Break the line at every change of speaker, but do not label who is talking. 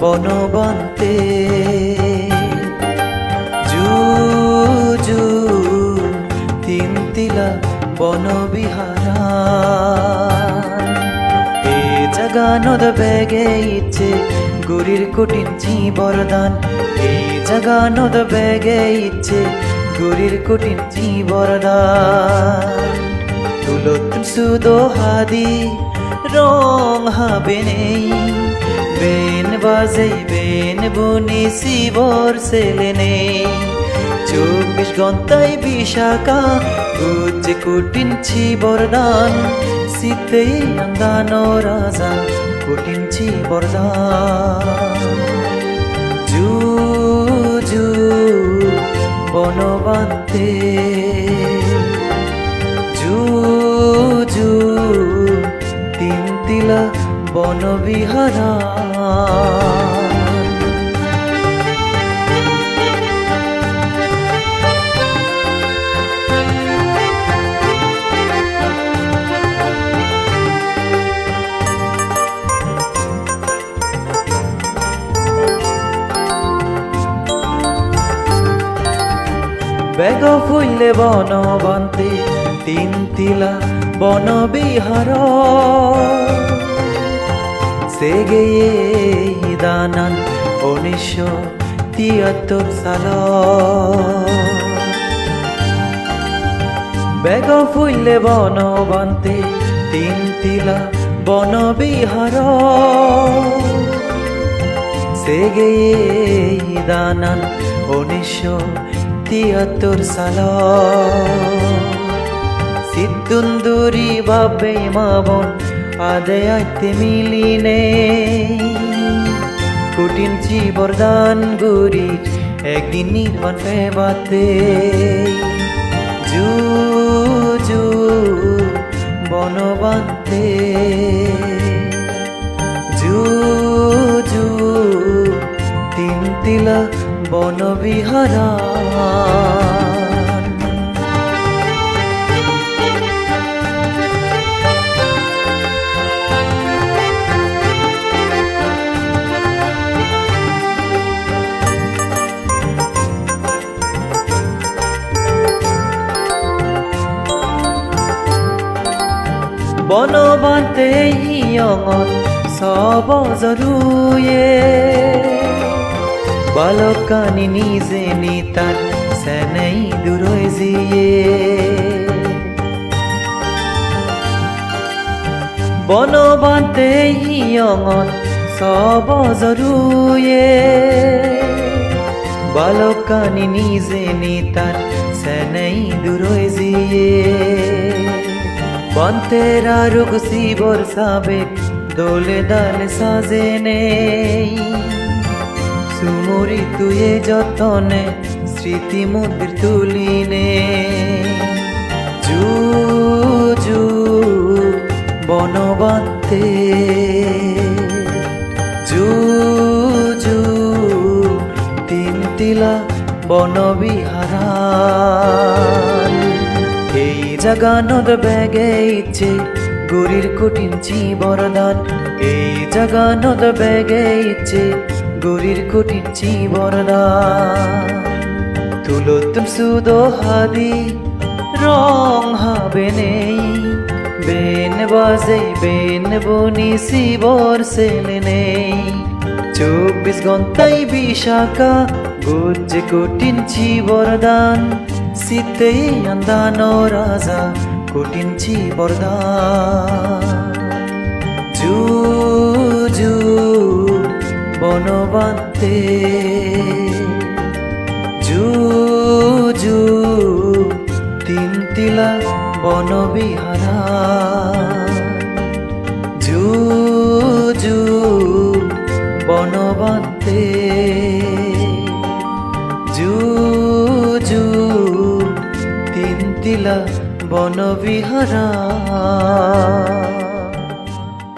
বনবন্তে। জু জু, তিন তিলা বনবিহারা। এ জগানদ বেগে ইচ্ছে, গুরির কুটিন জি বরদান এই জগানদ বেগে ইচ্ছে, গুরির কুটিন জি বরদান তুলত সুদো হাদি রং হবে নেই। বেন বাজে বেন বুনি শিবর সেলে নেই চব্বিশ ঘন্টায় বিশাখা গুজে কুটিন ছি বরদান শীতে আন্দানো রাজা কুটিন ছি বরদান জু জু, বনবান্তে। জু জু, তিন তিলা বনবিহারা। বেগ ফুইলে বনবন্তে তিন তিলা বনবিহার। সে গেয়ে দানান উনিশশো তিয়াত্তর সাল বেগ ফুইলে বনবন্তে তিন তিলা বনবিহার। সে গেয়ে দানান উনিশশো তিয়াত্তর সাল সিদ্ধুন্দুরি বাবে মাবন আদে আইতে মিলিনে। কুটিন ছি বরদান গুরি একদিন নির্বাণ পেবাতে জু জু, বনবান্তে। জু জু, তিন তিলা বনবিহারা। বনবান্তে হিয়ঙত সব জরুয়ে বালকানি নিজে নিতার সেনেই দূরই জিয়ে বনবান্তে হিয়ঙত সব জরুয়ে বালকানি নিজে নিতার সেনেই দূরই জিয়ে বন্তেরা রুগ শিবর সাবেক দোলে দাল সাজে নেই। সুমরি তুয়ে যতনে, স্মৃতি মন্দির তুলিনে জু জু বনবান্তে জু জু তিন তিলা বনবিহারা। এই জাগানদ বেগে ইচ্ছে, গুরির কুটিন ছি বরদান এই জাগানদ বেগে ইচ্ছে, গুরির কুটিন ছি বরদান তুলতুম সুদো হাদি, রং হবে নেই। বেন বাজে, বেন বনি শিবর সেলে নেই। চব্বিশ ঘন্টাই বিশাখা গুজ্জে কঠিন ছি বরদান শীতে আন্দানো রাজা, কঠিন ছি বরদান জু জু, বনবান্তে। জু জু, তিন তিলা বনবিহারা। জু জু, বনবান্তে। বনবিহারা।